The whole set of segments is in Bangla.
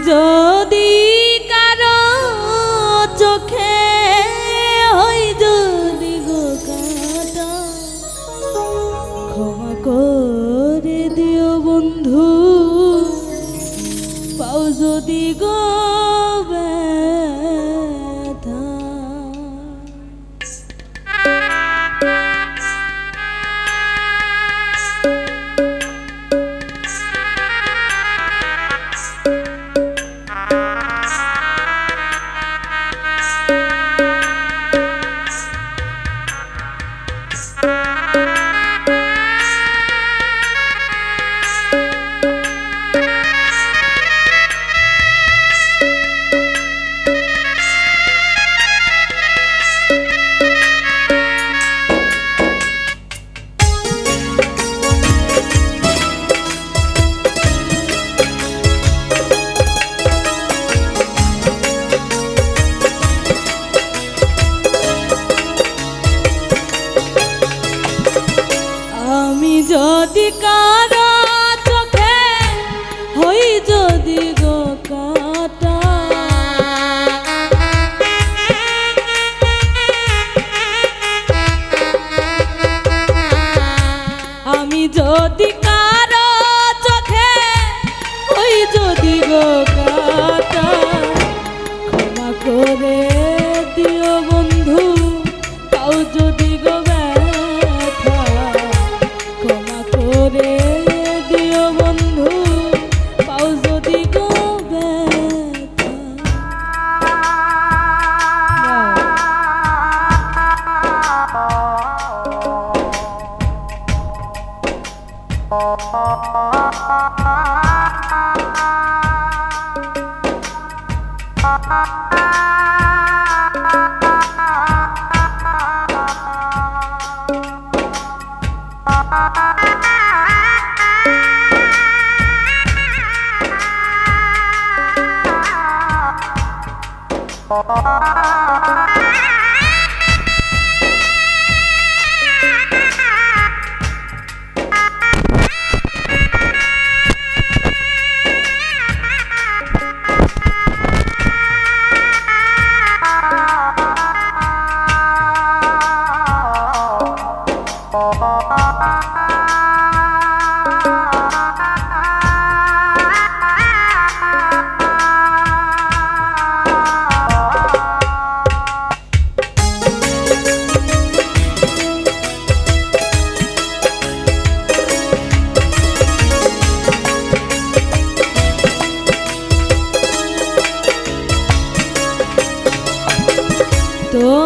যদি Oh.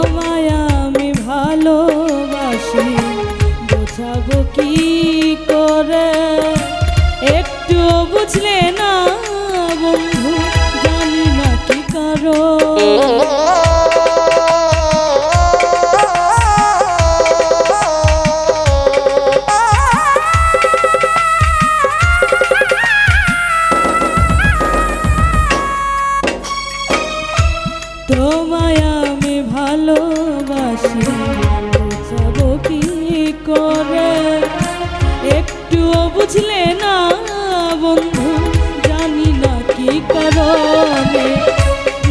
তোমায় আমি ভালোবাসি। একটু বুঝলে না বন্ধু কারও ভালোবাসি, বোঝাবো কি করে? একটুও বুঝলে না বন্ধু, জানি না কি কারণে।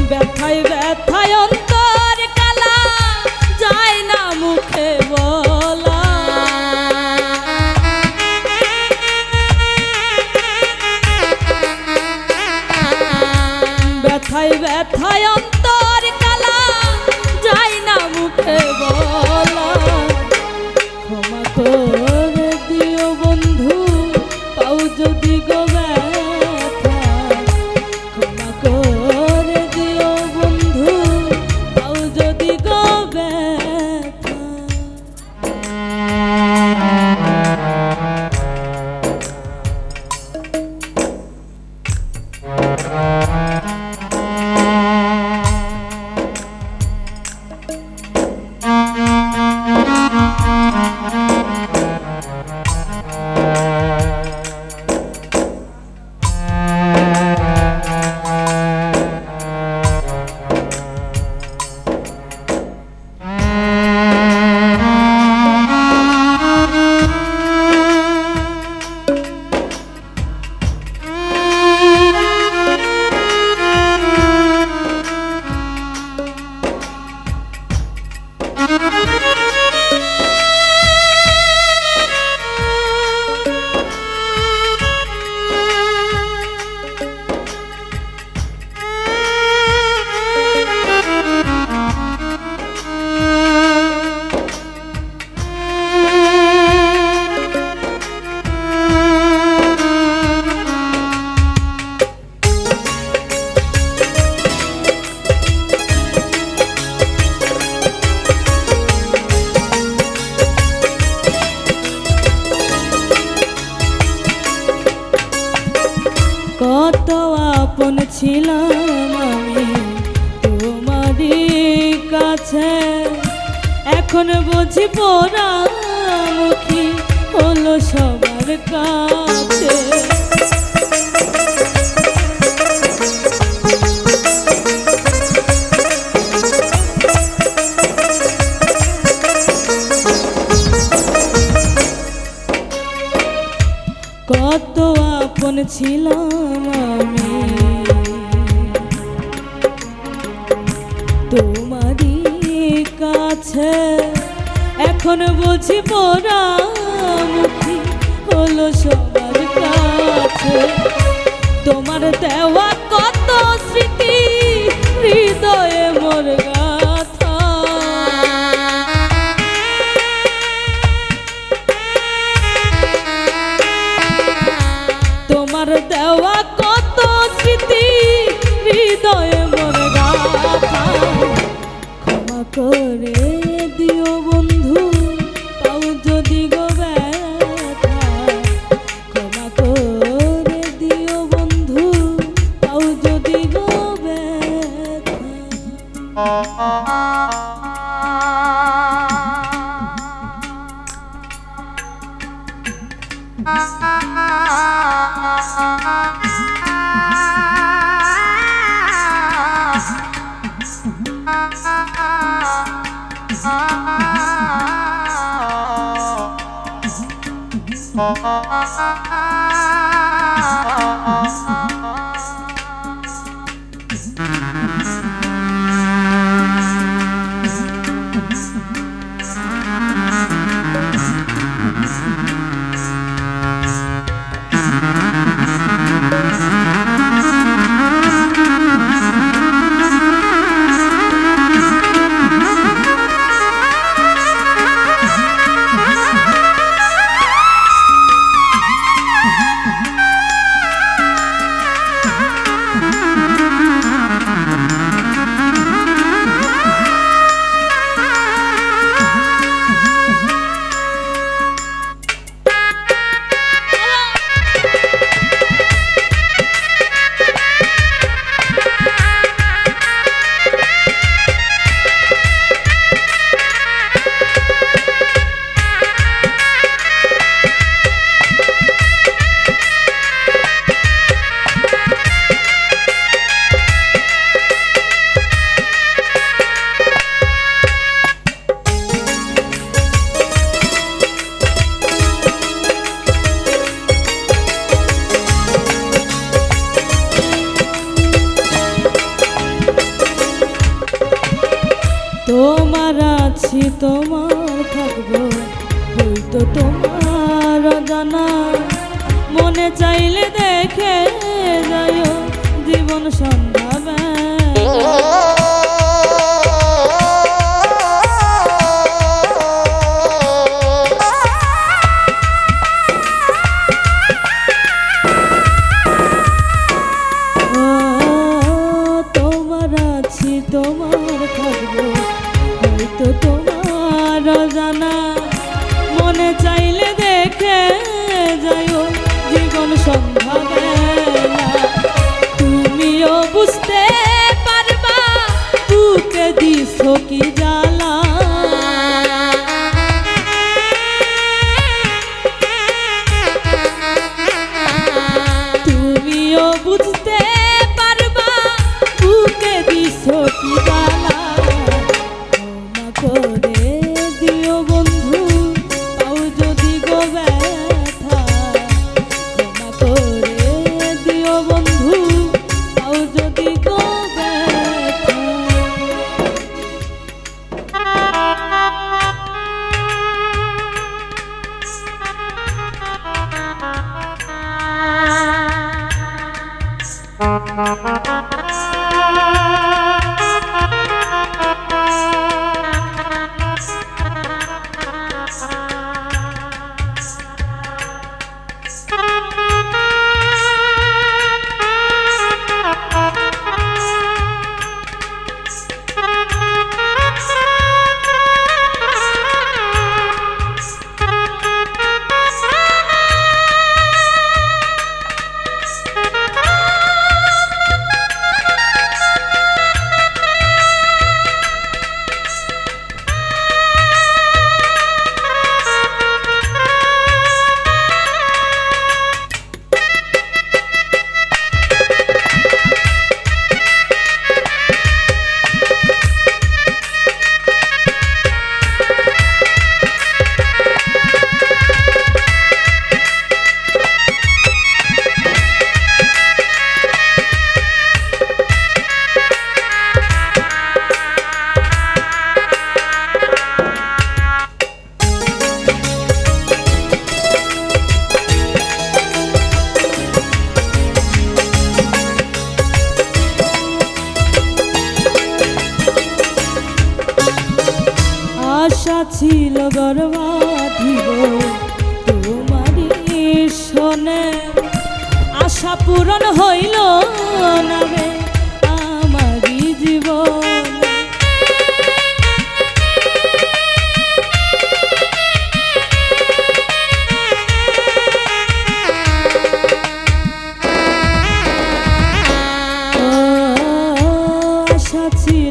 ব্যথায় ব্যথায় অন্তর কালা, যায় না মুখে বলা। ব্যথায় ব্যথায় অন্তর কাছে এখন বুঝি পোড়ামুখী হলো সবার কাছে। কত আপন ছিলাম আমি। তোমারই কাছে এখন বুঝি পোড়ামুখী হলো সবার কাছে। তোমার দেওয়া কত স্মৃতি তোমার জানা মনে চাইলে দেখে যাইও জীবন সন্ধ্যা তোমার আছি তোমার থাকব। হয়তো তোমার জানা Música ছিল গর্বাধিব তোমারই শোনে আশা পূরণ হইল না রে আমারই জীবন। আশা ছিল